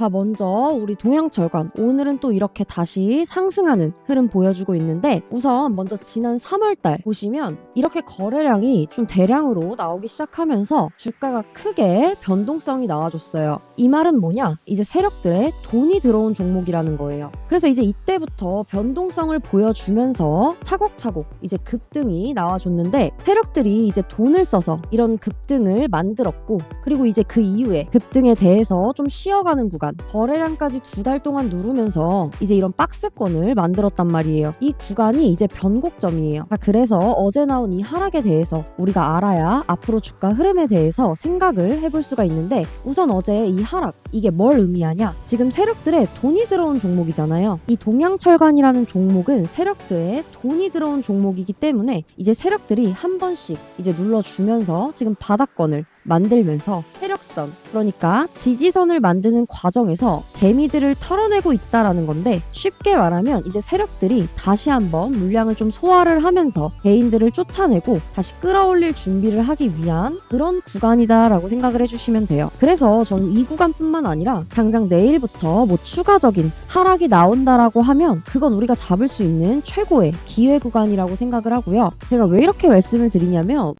자, 먼저 우리 동양철관. 오늘은 또 이렇게 다시 상승하는 흐름 보여주고 있는데 우선 먼저 지난 3월달 보시면 이렇게 거래량이 좀 대량으로 나오기 시작하면서 주가가 크게 변동성이 나와줬어요. 이 말은 뭐냐? 이제 세력들의 돈이 들어온 종목이라는 거예요. 그래서 이제 이때부터 변동성을 보여주면서 차곡차곡 이제 급등이 나와줬는데 세력들이 이제 돈을 써서 이런 급등을 만들었고 그리고 이제 그 이후에 급등에 대해서 좀 쉬어가는 구간 거래량까지 두 달 동안 누르면서 이제 이런 박스권을 만들었단 말이에요. 이 구간이 이제 변곡점이에요. 자, 그래서 어제 나온 이 하락에 대해서 우리가 알아야 앞으로 주가 흐름에 대해서 생각을 해볼 수가 있는데 우선 어제 이 하락 이게 뭘 의미하냐? 지금 세력들의 돈이 들어온 종목이잖아요. 이 동양철관이라는 종목은 세력들의 돈이 들어온 종목이기 때문에 이제 세력들이 한 번씩 이제 눌러주면서 지금 바닥권을 만들면서 세력 선 그러니까 지지선을 만드는 과정에서 개미들을 털어내고 있다라는 건데 쉽게 말하면 이제 세력들이 다시 한번 물량을 좀 소화를 하면서 개인들을 쫓아내고 다시 끌어올릴 준비를 하기 위한 그런 구간이다라고 생각을 해주시면 돼요. 그래서 저는 이 구간뿐만 아니라 당장 내일부터 뭐 추가적인 하락이 나온다라고 하면 그건 우리가 잡을 수 있는 최고의 기회 구간이라고 생각을 하고요. 제가 왜 이렇게 말씀을 드리냐면